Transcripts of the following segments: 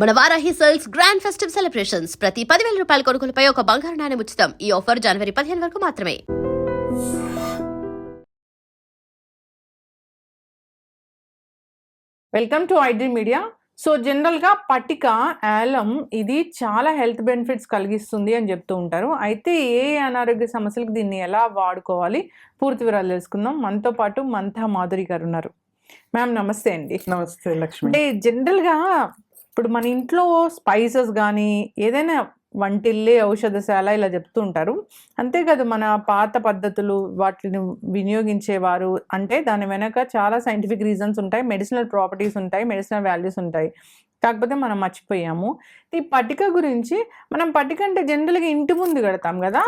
మన Varahi sales grand festive celebrations ప్రతి పదివేల రూపాయల కొనుగోలుపై ఒక బంగారు నాణెం ఉచితం. ఈ ఆఫర్ జనవరి పదిహేను వరకు మాత్రమే. Welcome to ID media so జనరల్గా పట్టిక యాలం ఇది చాలా హెల్త్ బెనిఫిట్స్ కలిగిస్తుంది అని చెప్తూ ఉంటారు. అయితే ఏ అనారోగ్య సమస్యలకు దీన్ని ఎలా వాడుకోవాలి? పూర్తి వివరాలు తెలుసుకుందాం. మనతో పాటు మంతా మాధురి గారు ఉన్నారు. మ్యామ్ నమస్తే అండి. నమస్తే లక్ష్మి. అంటే జనరల్గా ఇప్పుడు మన ఇంట్లో స్పైసెస్ కానీ ఏదైనా వంటిల్లే ఔషధశాల ఇలా చెప్తూ ఉంటారు అంతేకాదు మన పాత పద్ధతులు వాటిని వినియోగించేవారు అంటే దాని వెనక చాలా సైంటిఫిక్ రీజన్స్ ఉంటాయి మెడిసినల్ ప్రాపర్టీస్ ఉంటాయి మెడిసినల్ వాల్యూస్ ఉంటాయి. కాకపోతే మనం మర్చిపోయాము. ఈ పట్టిక గురించి మనం పట్టిక అంటే జనరల్గా ఇంటి ముందు కడతాం కదా.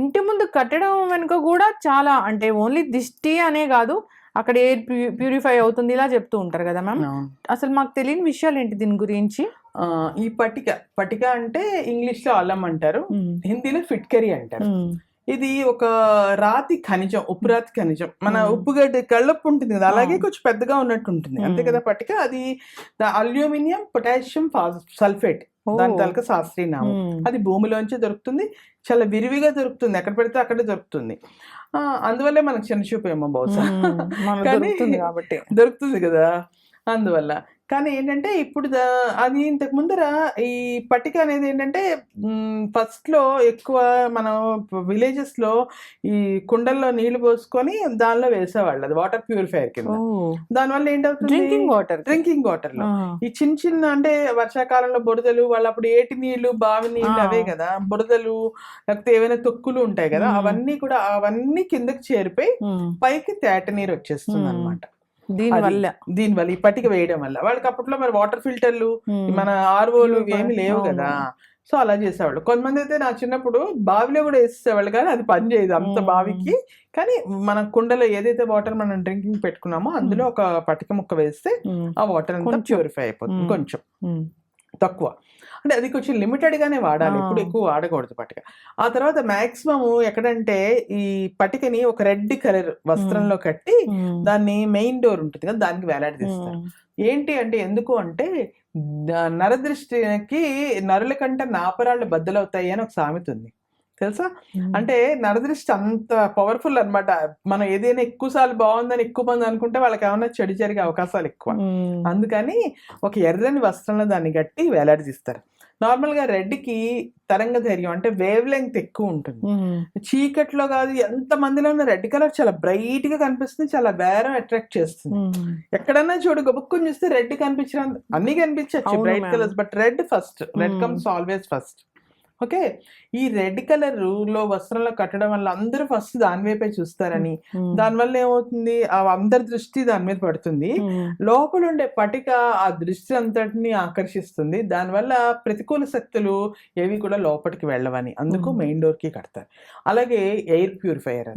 ఇంటి ముందు కట్టడం వెనుక కూడా చాలా అంటే ఓన్లీ దిష్టి అనే కాదు అక్కడ ఎయిర్ ప్యూరిఫై అవుతుంది ఇలా చెప్తూ ఉంటారు కదా మ్యామ్. అసలు మాకు తెలియని విషయాలు ఏంటి దీని గురించి? ఈ పట్టిక పట్టిక అంటే ఇంగ్లీష్లో అల్లం అంటారు హిందీలో ఫిట్కరీ అంటారు. ఇది ఒక రాతి ఖనిజం ఉప్పు రాతి ఖనిజం. మన. ఉప్పుగడ్డ కళ్ళప్పు ఉంటుంది కదా అలాగే. కొంచెం పెద్దగా ఉన్నట్టు ఉంటుంది అంతే. కదా పట్టిక అది అల్యూమినియం పొటాషియం సల్ఫేట్. దాని తాలూకా శాస్త్రీయ నామం. అది భూమిలోంచి దొరుకుతుంది చాలా విరివిగా దొరుకుతుంది. ఎక్కడ పెడితే అక్కడే దొరుకుతుంది. ఆ, అందువల్లే మనకు చిన్న చూపు ఏమో బహుశా. దొరుకుతుంది కదా. అందువల్ల కానీ ఏంటంటే ఇప్పుడు అది ఇంతకు ముందర ఈ పట్టిక అనేది ఏంటంటే ఫస్ట్లో ఎక్కువ మనం విలేజెస్లో ఈ కుండల్లో నీళ్ళు పోసుకొని దానిలో వేసేవాళ్ళు. అది వాటర్ ప్యూరిఫైయర్ కింద. దానివల్ల ఏంటవుతుంది? డ్రింకింగ్ వాటర్ డ్రింకింగ్ వాటర్లో ఈ చిన్న చిన్న అంటే వర్షాకాలంలో బురదలు వాళ్ళు అప్పుడు ఏటి నీళ్ళు బావి నీళ్ళు ఆ. అవే కదా. బురదలు లేకపోతే ఏవైనా తొక్కులు ఉంటాయి కదా. అవన్నీ కూడా అవన్నీ కిందకి చేరిపోయి పైకి తేట నీరు వచ్చేస్తుంది. అనమాట దీని వల్ల. దీని వల్ల ఈ పట్టిక వేయడం వల్ల. వాళ్ళకి అప్పట్లో మరి వాటర్ ఫిల్టర్లు మన ఆర్ఓలు ఇవి ఏమి లేవు. కదా. సో అలా చేసేవాళ్ళు. కొంతమంది అయితే నా చిన్నప్పుడు బావిలో కూడా వేసేసేవాళ్ళు కానీ అది పని చేయదు అంత. బావికి. కానీ మన కుండలో ఏదైతే వాటర్ మనం డ్రింకింగ్ పెట్టుకున్నామో అందులో ఒక పట్టిక ముక్క వేస్తే ఆ వాటర్ అంతా. ప్యూరిఫై అయిపోతుంది. కొంచెం. తక్కువ. అంటే అది కొంచెం లిమిటెడ్ గానే వాడాలి. ఆ. ఎప్పుడు ఎక్కువ వాడకూడదు పట్టిక. ఆ తర్వాత మాక్సిమం ఎక్కడంటే ఈ పట్టికని ఒక రెడ్ కలర్ వస్త్రంలో కట్టి దాన్ని మెయిన్ డోర్ ఉంటుంది కదా దానికి వేలాడదీస్తారు. ఏంటి అంటే ఎందుకు అంటే నరదృష్టికి నరుల కంటే నాపరాళ్ళు బద్దలవుతాయి అని ఒక సామెత ఉంది. తెలుసా? అంటే నరదృష్టి అంత పవర్ఫుల్ అన్నమాట. మనం ఏదైనా ఎక్కువ సార్లు బాగుందని ఎక్కువ మంది అనుకుంటే వాళ్ళకి ఏమైనా చెడు జరిగే అవకాశాలు ఎక్కువ. అందుకని ఒక ఎర్రని వస్త్రంలో దాన్ని గట్టి వేలాడదీస్తారు. నార్మల్గా రెడ్కి తరంగ ధైర్యం అంటే వేవ్ లెంగ్త్ ఎక్కువ ఉంటుంది. చీకట్లో కాదు ఎంత మందిలో ఉన్న రెడ్ కలర్ చాలా బ్రైట్గా కనిపిస్తుంది చాలా బేరం అట్రాక్ట్ చేస్తుంది. ఎక్కడన్నా చూడు గబుక్కుని చూస్తే రెడ్ కనిపించిన అన్ని కనిపించచ్చు bright. Colours but red first red. Comes always first okay? ఈ రెడ్ కలర్లో వస్త్రంలో కట్టడం వల్ల అందరూ ఫస్ట్ దాని వైపే చూస్తారని. దానివల్ల ఏమవుతుంది? ఆ అందరి దృష్టి దాని మీద పడుతుంది. లోపల ఉండే పటిక ఆ దృష్టి అంతటిని ఆకర్షిస్తుంది. దానివల్ల ప్రతికూల శక్తులు ఏవి కూడా లోపలికి వెళ్ళవని. అందుకు. మెయిన్ డోర్కి కడతారు. అలాగే ఎయిర్ ప్యూరిఫైయర్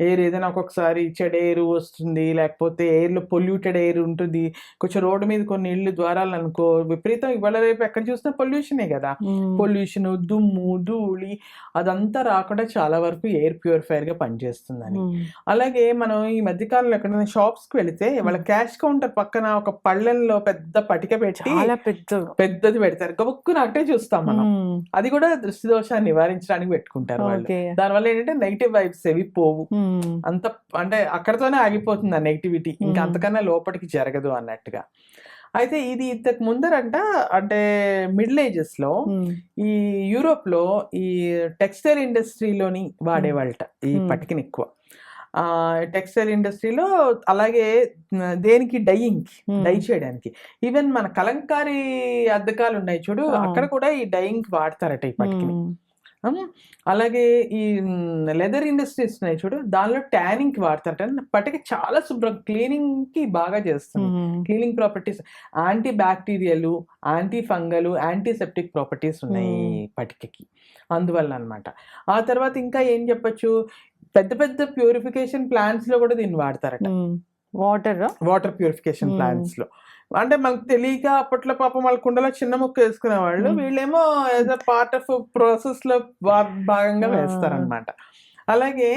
ఎయిర్ ఏదైనా ఒక్కొక్కసారి చెడు ఎయిర్ వస్తుంది. లేకపోతే ఎయిర్లో పొల్యూటెడ్ ఎయిర్ ఉంటుంది. కొంచెం రోడ్డు మీద కొన్ని ఇళ్ళు ద్వారాలు అనుకో విపరీతం ఇవాళ రేపు ఎక్కడ చూసినా పొల్యూషనే కదా. పొల్యూషన్ దుమ్ము ధూళి అదంతా రాకుండా చాలా వరకు ఎయిర్ ప్యూరిఫైయర్గా పనిచేస్తుందని అలాగే మనం ఈ మధ్యకాలంలో ఎక్కడైనా షాప్స్కి వెళితే వాళ్ళ క్యాష్ కౌంటర్ పక్కన ఒక పళ్ళెంలో పెద్ద పటిక పెట్టి చాలా పెద్ద పెద్దది పెడతారు. గబుక్కున అక్కడే చూస్తాం మనం. అది కూడా దృష్టి దోషాన్ని నివారించడానికి పెట్టుకుంటారు వాళ్ళు. దానివల్ల ఏంటంటే నెగిటివ్ వైబ్స్ ఏవి పోవు. అంత అంటే అక్కడతోనే ఆగిపోతుంది ఆ నెగిటివిటీ. ఇంకా. అంతకన్నా లోపలికి జరగదు అన్నట్టుగా. అయితే ఇది ఇంతకు ముందరంట అంటే మిడిల్ ఏజెస్లో ఈ యూరోప్లో ఈ టెక్స్టైల్ ఇండస్ట్రీలోని వాడేవాళ్ళట ఈ. పటికని ఎక్కువ. ఆ టెక్స్టైల్ ఇండస్ట్రీలో అలాగే దేనికి? డైయింగ్ డై చేయడానికి. ఈవెన్ మన కలంకారీ అద్దకాలు ఉన్నాయి చూడు. అక్కడ కూడా ఈ డైయింగ్ వాడతారట ఈ పటికని. అలాగే ఈ లెదర్ ఇండస్ట్రీస్ ఉన్నాయి చూడు దానిలో ట్యానింగ్కి వాడతారట. పటిక చాలా శుభ్రం క్లీనింగ్కి బాగా చేస్తుంది cleaning properties antibacterial antifungal antiseptic properties ఉన్నాయి పటికకి అందువల్ల అన్నమాట ఆ తర్వాత ఇంకా ఏం చెప్పొచ్చు? పెద్ద పెద్ద ప్యూరిఫికేషన్ ప్లాంట్స్లో కూడా దీన్ని వాడతారట. Water water purification. ప్లాంట్స్లో. అంటే మనకు తెలియక అప్పట్లో పాపం వాళ్ళ కుండలో చిన్న ముక్క వేసుకునే వాళ్ళు. వీళ్ళేమో యాజ్ అ పార్ట్ ఆఫ్ ప్రాసెస్లో భాగంగా. వేస్తారనమాట అలాగే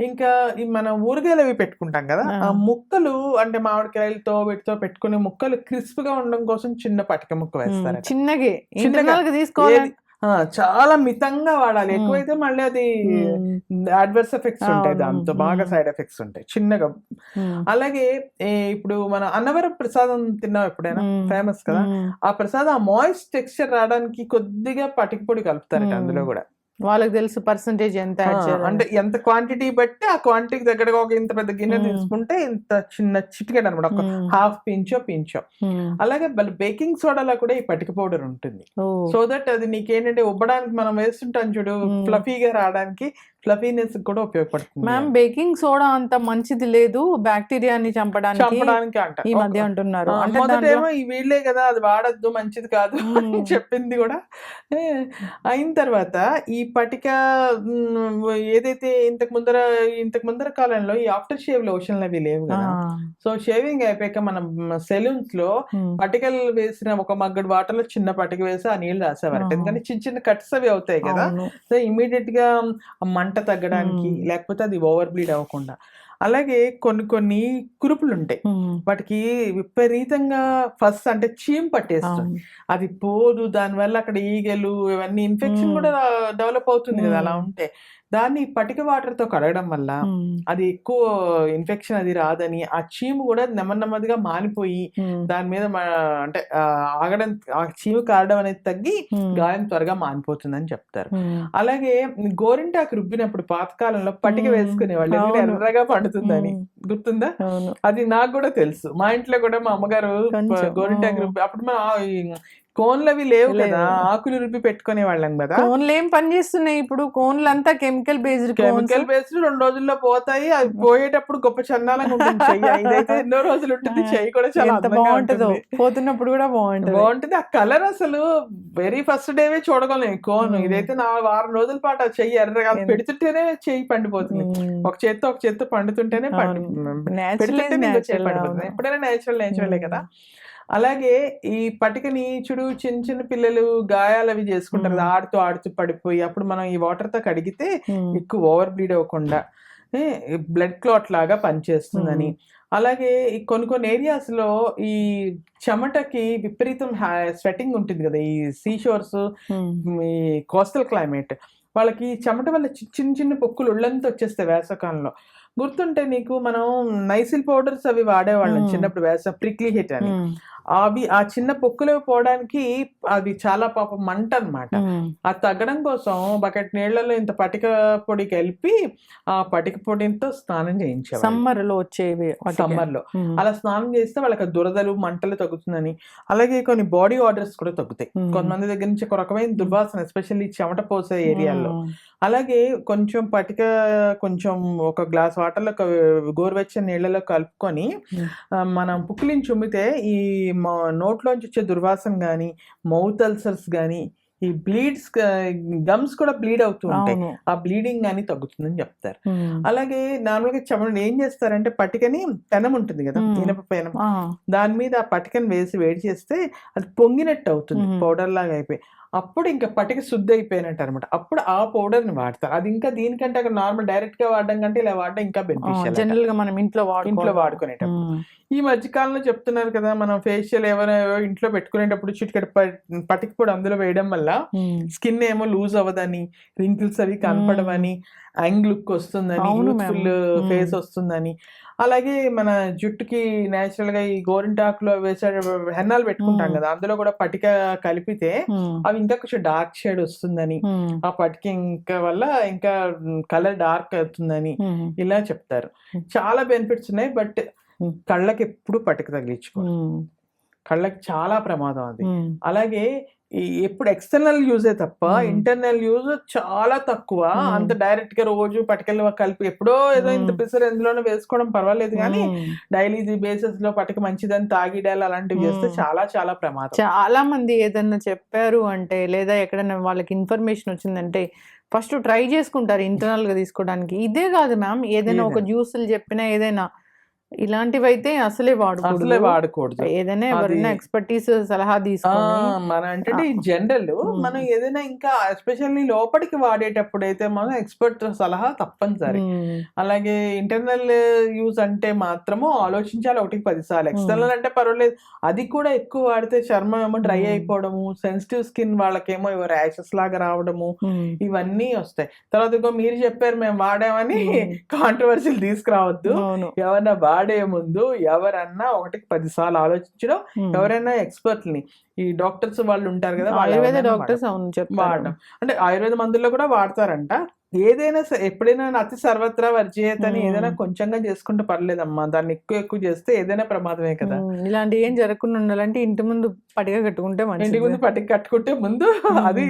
ఇంకా ఈ మనం ఊరగాయలు అవి పెట్టుకుంటాం కదా ఆ. ముక్కలు అంటే మామిడికాయలతో వీటితో పెట్టుకునే ముక్కలు క్రిస్ప్గా ఉండడం కోసం చిన్న పటిక ముక్క వేస్తారు చిన్నగే చిన్నగా. తీసుకోవాలి చాలా మితంగా వాడాలి. ఎక్కువైతే మళ్ళీ అది. అడ్వర్స్ ఎఫెక్ట్స్ ఉంటాయి. దాంతో బాగా. సైడ్ ఎఫెక్ట్స్ ఉంటాయి చిన్నగా. అలాగే ఇప్పుడు మన అన్నవరం ప్రసాదం తిన్నాం ఎప్పుడైనా. ఫేమస్ కదా. ఆ ప్రసాదం ఆ మాయిస్ట్ టెక్స్చర్ రావడానికి కొద్దిగా పటిక పొడి కలుపుతారట. అందులో కూడా వాళ్ళకి తెలుసు పర్సంటేజ్ ఎంత అంటే ఎంత క్వాంటిటీ బట్టి ఆ క్వాంటిటీకి దగ్గరగా ఒక ఇంత పెద్ద గిన్నె మ్మ్. తీసుకుంటే ఇంత చిన్న చిటికెడ్ అనమాట ఒక. హాఫ్ పించో పించో. అలాగే బేకింగ్ సోడాలో కూడా ఈ పటిక పౌడర్ ఉంటుంది. సో దట్ అది నీకేంటంటే ఉబ్బడానికి మనం వేస్తుంటాం చూడు. ఫ్లఫీగా రావడానికి ఫ్లఫీనెస్ కూడా ఉపయోగపడుతుంది మ్యామ్ బేకింగ్ సోడా అంత మంచిది లేదు. బ్యాక్టీరియాని చంపడానికి చంపడానికి ఈ మధ్య అంటున్నారు. మొదటేమో ఈ వీళ్ళే కదా అది వాడద్దు మంచిది కాదు అని. చెప్పింది కూడా. అయిన తర్వాత ఈ పటిక ఏదైతే ఇంతకు ముందర ఇంతకు ముందర కాలంలో ఈ ఆఫ్టర్ షేవ్ లోషన్లు అవి లేవు కదా. సో షేవింగ్ అయిపోయాక మనం సెలూన్స్లో. పటికలు వేసిన ఒక మగ్గడు వాటర్లో చిన్న పటిక వేసి ఆ నీళ్ళు రాసేవారు. ఎందుకంటే చిన్న చిన్న కట్స్ అవి అవుతాయి కదా. సో ఇమీడియట్గా ఆ మంట తగ్గడానికి. లేకపోతే అది ఓవర్ బ్లీడ్ అవ్వకుండా అలాగే కొన్ని కొన్ని కురుపులు ఉంటాయి. వాటికి విపరీతంగా ఫస్ట్ అంటే చీమ్ పట్టేస్తుంది. అది పోదు దానివల్ల అక్కడ ఈగలు ఇవన్నీ ఇన్ఫెక్షన్. కూడా డెవలప్ అవుతుంది కదా అలా. ఉంటే దాన్ని పటిక వాటర్తో కడగడం వల్ల. అది ఎక్కువ ఇన్ఫెక్షన్ అది రాదని ఆ చీము కూడా నెమ్మది నెమ్మదిగా మానిపోయి. దాని మీద అంటే ఆగడం ఆ చీము కారడం అనేది తగ్గి. గాయం త్వరగా మానిపోతుందని చెప్తారు. అలాగే గోరింటాకు రుబ్బినప్పుడు పాతకాలంలో పటిక ఎందుకంటే అవును. ఎర్రగా పండుతుందని. గుర్తుందా అది నాకు కూడా తెలుసు మా ఇంట్లో కూడా మా అమ్మగారు గోరింటాకు. రుబ్బి అప్పుడు మన ఆ- ఈ కోన్లు అవి లేవు. కదా. ఆకులు రుబ్బి పెట్టుకునే వాళ్ళం కదా. కోన్లు ఏం పని చేస్తున్నాయి ఇప్పుడు? కోన్లు అంతా కెమికల్ బేస్డ్ కెమికల్ బేస్డ్ రెండు రోజుల్లో పోతాయి అది పోయేటప్పుడు గొప్ప చందాలంగా ఉంటుంది ఎన్నో రోజులు ఉంటుంది చెయ్యి కూడా చాలా బాగుంటుందో. పోతున్నప్పుడు కూడా బాగుంటది. బాగుంటుంది. ఆ కలర్ అసలు వెరీ ఫస్ట్ డేవే చూడగలం కోన్. ఇదైతే నా వారం రోజుల పాటు ఆ చెయ్యి ఎర్రగా పెడుతుంటేనే చెయ్యి పండిపోతుంది. ఒక చేత్తో ఒక చేత్తో పండుతుంటేనే పండి ఎప్పుడైనా నేచురల్ నేచురలే కదా. అలాగే ఈ పటికని చూడు చిన్న చిన్న పిల్లలు గాయాలు అవి చేసుకుంటారు. ఆడుతూ ఆడుతూ పడిపోయి అప్పుడు మనం ఈ వాటర్తో కడిగితే ఎక్కువ ఓవర్ బ్లీడ్ అవ్వకుండా బ్లడ్ క్లాట్ లాగా పనిచేస్తుందని. అలాగే ఈ కొన్ని కొన్ని ఏరియాస్లో ఈ చెమటకి విపరీతం స్వెటింగ్ ఉంటుంది కదా ఈ సీ షోర్స్ ఈ కోస్టల్ క్లైమేట్. వాళ్ళకి చెమట వల్ల చి- చిన్న చిన్న పొక్కులు ఒళ్ళంతా వచ్చేస్తాయి వేసవకాలంలో. గుర్తుంటే నీకు మనం నైసిల్ పౌడర్స్ అవి వాడేవాళ్ళం. చిన్నప్పుడు వేస ప్రిక్లీ హిట్ అని అవి ఆ చిన్న పొక్కులు పోవడానికి అది చాలా పాపం మంట అన్నమాట అది తగ్గడం కోసం బకెట్ నీళ్ళలో ఇంత పటిక పొడి కలిపి ఆ పటిక పొడితో స్నానం చేయించేవాళ్ళు సమ్మర్లో వచ్చేవి. సమ్మర్లో. అలా స్నానం చేస్తే వాళ్ళకి దురదలు మంటలు తగ్గుతుందని అలాగే కొన్ని బాడీ ఆర్డర్స్ కూడా తగ్గుతాయి. కొంతమంది దగ్గర నుంచి ఒక రకమైన దుర్వాసన ఎస్పెషల్లీ చెమట పోసే ఏరియాల్లో మ్మ్. అలాగే కొంచెం పటిక కొంచెం ఒక గ్లాస్ వాటర్లో గోరువెచ్చని నీళ్ళలో కలుపుకొని మనం పుక్కిలిని చుమ్మితే ఈ మ- నోట్లోంచి వచ్చే దుర్వాసన కానీ మౌత్ అల్సర్స్ కానీ ఈ బ్లీడ్స్ గమ్స్ కూడా బ్లీడ్ అవుతూ ఉంటాయి. ఆ బ్లీడింగ్ కానీ తగ్గుతుందని చెప్తారు. అలాగే నార్మల్గా చెమట ఏం చేస్తారంటే పటికని పెనం ఉంటుంది కదా. ఇనప పెనం. ఆ, దాని మీద ఆ పటికను వేసి వేడి చేస్తే అది పొంగినట్టు అవుతుంది. పౌడర్ లాగా అయిపోయి. అప్పుడు ఇంకా పటిక శుద్ధి అయిపోయినట్టు అనమాట అప్పుడు ఆ పౌడర్ని వాడతారు. అది ఇంకా దీనికంటే అక్కడ నార్మల్ డైరెక్ట్గా వాడడం కంటే ఇలా వాడడం ఇంకా బెనిఫిషియల్ జనరల్గా మనం ఇంట్లో ఇంట్లో వాడుకునేటప్పుడు. ఈ మధ్య కాలంలో చెప్తున్నారు కదా మనం ఫేషియల్ ఏమైనా ఇంట్లో పెట్టుకునేటప్పుడు చిటికెడ పటిక పొడి అందులో వేయడం వల్ల మ్మ్. స్కిన్ ఏమో లూజ్ అవ్వదని రింకిల్స్ అవి కనపడవని యాంగ్ లుక్ వస్తుందని ma'am. ఫేస్. వస్తుందని అలాగే మన జుట్టుకి నేచురల్గా ఈ గోరింటాకులో వేసే హెన్నాలు పెట్టుకుంటాం. కదా అందులో కూడా పటిక కలిపితే. అవి ఇంకా కొంచెం డార్క్ షేడ్ వస్తుందని. ఆ పటిక ఇంకా వల్ల ఇంకా కలర్ డార్క్ అవుతుందని. ఇలా చెప్తారు. చాలా బెనిఫిట్స్ ఉన్నాయి బట్. కళ్ళకి ఎప్పుడు పటిక తగిలించుకో. కళ్ళకి చాలా ప్రమాదం అది. అలాగే ఎప్పుడు ఎక్స్టర్నల్ యూజే తప్ప. ఇంటర్నల్ యూజ్ చాలా తక్కువ. అంత డైరెక్ట్గా రోజు పటికలు కలిపి ఎప్పుడో ఏదో ఇంత. పిసర్ ఎందులోనో వేసుకోవడం పర్వాలేదు కానీ. డైలీ బేసిస్లో పటిక మంచిదని తాగిడాలు అలాంటివి చేస్తే. చాలా చాలా ప్రమాదం చాలా మంది ఏదన్నా చెప్పారు అంటే లేదా ఎక్కడైనా వాళ్ళకి ఇన్ఫర్మేషన్ వచ్చిందంటే ఫస్ట్ ట్రై చేసుకుంటారు ఇంటర్నల్గా తీసుకోవడానికి ఇదే కాదు మ్యామ్ ఏదైనా ఒక. జ్యూసులు చెప్పినా ఏదైనా ఇలాంటివి అయితే అసలే అసలే వాడకూడదు వాడకూడదు ఏదైనా ఎవరైనా ఎక్స్పర్టీస్ సలహా తీసుకొని మన అంటే జనరల్. మనం ఏదైనా ఇంకా ఎస్పెషల్లీ లోపలికి వాడేటప్పుడు అయితే మనం ఎక్స్పర్ట్ సలహా తప్పనిసరి. అలాగే ఇంటర్నల్ యూజ్ అంటే మాత్రము ఆలోచించాలి ఒకటికి పది సార్లు ఎక్స్టర్నల్ అంటే పర్వాలేదు అది కూడా ఎక్కువ వాడితే చర్మం ఏమో డ్రై. అయిపోవడము సెన్సిటివ్ స్కిన్ వాళ్ళకేమో ఇవి ర్యాషెస్ లాగా రావడము. ఇవన్నీ వస్తాయి తర్వాత ఇంకో మీరు చెప్పారు మేము వాడామని. కాంట్రవర్సీలు తీసుకురావద్దు ఎవరన్నా వాడే ముందు ఎవరన్నా ఒకటికి పది సార్లు ఆలోచించడం. ఎవరైనా ఎక్స్పర్ట్ని ఈ డాక్టర్స్ వాళ్ళు ఉంటారు కదా ఆయుర్వేద డాక్టర్స్ వాడడం. అంటే ఆయుర్వేద మందుల్లో కూడా వాడతారంట. ఏదైనా స- ఎప్పుడైనా అతి సర్వత్రా వర్జేయత అని మ్మ్. ఏదైనా కొంచెంగా చేసుకుంటే పర్లేదమ్మా దాన్ని ఎక్కువ ఎక్కువ చేస్తే ఏదైనా ప్రమాదమే కదా. ఇలాంటి ఏం జరగకుండా ఉండాలంటే ఇంటి ముందు పటిగా కట్టుకుంటే ఇంటి ముందు పట్టుకు కట్టుకుంటే ముందు అది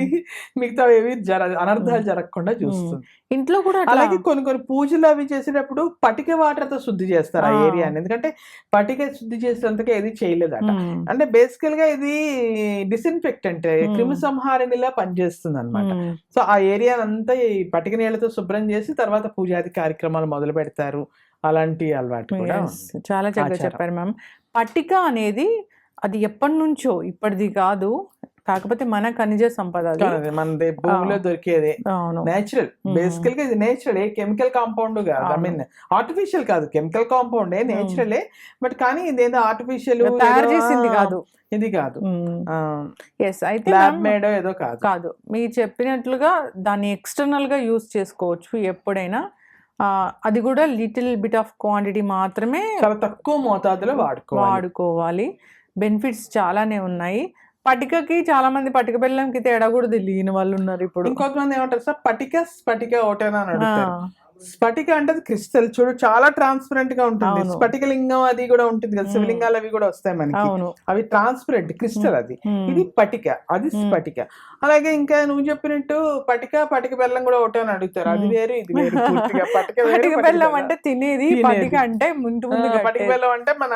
మిగతా ఏవి జర అనర్థాలు జరగకుండా చూస్తుంది ఇంట్లో కూడా అలాగే కొన్ని కొన్ని పూజలు అవి చేసేటప్పుడు పటిక వాటర్తో శుద్ధి చేస్తారు ఆ. ఏరియాని ఎందుకంటే పటిక శుద్ధి చేసేందుకు ఏది చేయలేదట. అంటే బేసికల్గా ఇది డిస్ఇన్ఫెక్టెంట్. క్రిమి సంహారిణిలా పనిచేస్తుంది అనమాట. సో ఆ ఏరియా అంతా ఈ పటిక నీళ్ళతో శుభ్రం చేసి తర్వాత పూజాది కార్యక్రమాలు మొదలు పెడతారు అలాంటి అలవాటు చాలా చక్కగా. చెప్పారు మ్యామ్ పట్టిక అనేది అది ఎప్పటి నుంచో ఇప్పటిది కాదు కాకపోతే మన ఖనిజ సంపద. మనది భూమిలో. దొరికేది. నేచురల్. బేసికల్గా ఇది నేచురల్ ఏ కెమికల్ కాంపౌండ్ కాదు. ఐ. మీన్ ఆర్టిఫిషియల్ కాదు. కెమికల్ కాంపౌండ్ ఏ నేచురలే బట్ కానీ ఇదేదో ఆర్టిఫిషియల్ తయారు చేసింది కాదు. ఇది కాదు. ఎస్ అయితే ల్యాబ్ మేడో ఏదో కాదు. కాదు. మీరు చెప్పినట్లుగా దాన్ని ఎక్స్టర్నల్గా యూస్ చేసుకోవచ్చు ఎప్పుడైనా. అది కూడా లిటిల్ బిట్ ఆఫ్ క్వాంటిటీ మాత్రమే చాలా తక్కువ మోతాదులో వాడుకోవాలి. వాడుకోవాలి. బెనిఫిట్స్ చాలానే ఉన్నాయి. పటికకి చాలా మంది పటిక బెల్లంకి తేడా కూడా తెలియని వాళ్ళు ఉన్నారు ఇప్పుడు ఇంకొంతమంది ఏమంటారు సార్? పటిక స్ఫటిక ఒకటేనా అని స్ఫటిక అంటే క్రిస్టల్ చూడు చాలా ట్రాన్స్పరెంట్గా ఉంటుంది. స్ఫటిక లింగం అది కూడా ఉంటుంది కదా. శివలింగాలు అవి కూడా వస్తాయి మనకి అవి ట్రాన్స్పరెంట్ క్రిస్టల్ అది. ఇది పటిక అది. స్ఫటిక అలాగే ఇంకా నువ్వు చెప్పినట్టు పటిక పటిక బెల్లం కూడా ఒకటే అని అడుగుతారు అది. వేరు ఇది వేరు పటిక బెల్లం. అంటే తినేది. పటిక అంటే ముందు పటిక. బెల్లం అంటే మన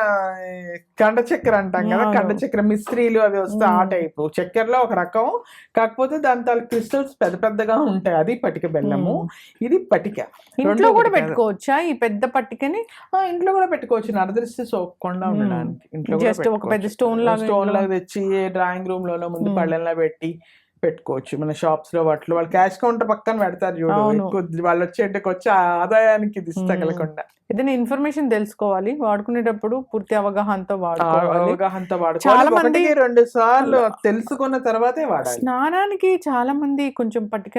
కండ చక్కెర అంటాం కదా. కండ చక్కెర మిస్త్రీలు అవి వస్తే ఆ. టైపు చక్కెరలో ఒక రకం కాకపోతే దాని తాలూ క్రిస్టల్స్ పెద్ద పెద్దగా ఉంటాయి అది పటిక బెల్లము. ఇది పటిక ఇంట్లో కూడా. పెట్టుకోవచ్చా? ఈ పెద్ద పట్టికని? ఇంట్లో కూడా పెట్టుకోవచ్చు. నరదృష్టి సోకకుండా మ్మ్. ఉండడానికి ఇంట్లో Just ఒక పెద్ద stone లాగా స్టోన్ లాగా తెచ్చి డ్రాయింగ్ రూమ్ లోనో ముందు. పళ్ళెంలో పెట్టి పెట్టుకోవచ్చు. మన షాప్స్లో వాటిలో వాళ్ళు క్యాష్ కౌంటర్ పక్కన పెడతారు చూడు. అవును. ఎక్కువ వాళ్ళు వచ్చేటికి వచ్చి ఆదాయానికి ఇది. తగలకుండా. ఏదైనా ఇన్ఫర్మేషన్ తెలుసుకోవాలి. వాడుకునేటప్పుడు పూర్తి అవగాహనతో అవగాహనతో వాడుకోవాలి. చాలా మంది- రెండు సార్లు తెలుసుకున్న తర్వాతే వాడాలి. స్నానానికి చాలా మంది కొంచెం పట్టిక.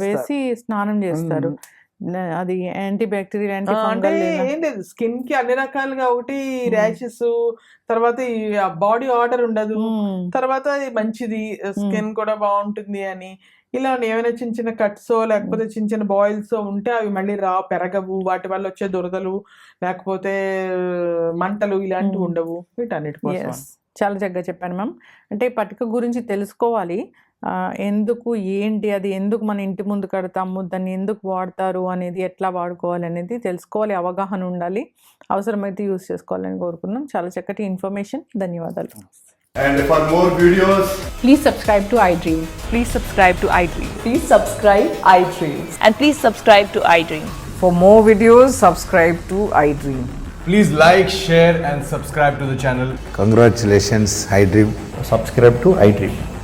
వేసి స్నానం చేస్తారు. అది యాంటీ బ్యాక్టీరియల్ యాంటీ అంటే ఏం లేదు? స్కిన్కి అన్ని రకాలుగా ఒకటి. ర్యాషెస్ తర్వాత ఈ బాడీ ఆర్డర్ ఉండదు. తర్వాత మంచిది స్కిన్ కూడా బాగుంటుంది అని. ఇలా ఏమైనా చిన్న చిన్న కట్స్ లేకపోతే చిన్న చిన్న బాయిల్స్ ఉంటే అవి మళ్ళీ రా పెరగవు. వాటి వల్ల వచ్చే దురదలు లేకపోతే మంటలు ఇలాంటివి. ఉండవు. వీటన్నిటి కోసం చాలా చక్కగా చెప్పాను మ్యామ్. అంటే పట్టిక గురించి తెలుసుకోవాలి. ఎందుకు ఏంటి అది ఎందుకు మన ఇంటి ముందు కడతాము దాన్ని ఎందుకు వాడతారు అనేది ఎట్లా వాడుకోవాలి అనేది తెలుసుకోవాలి అవగాహన ఉండాలి అవసరమైతే యూస్ చేసుకోవాలని కోరుకున్నాం చాలా చక్కటి ఇన్ఫర్మేషన్ ధన్యవాదాలు And for more videos, Please subscribe to iDream. Please subscribe to iDream. Please subscribe iDream. And please subscribe to iDream. For more videos, subscribe to iDream. please like, share, and subscribe to the channel. Congratulations, iDream. subscribe to iDream.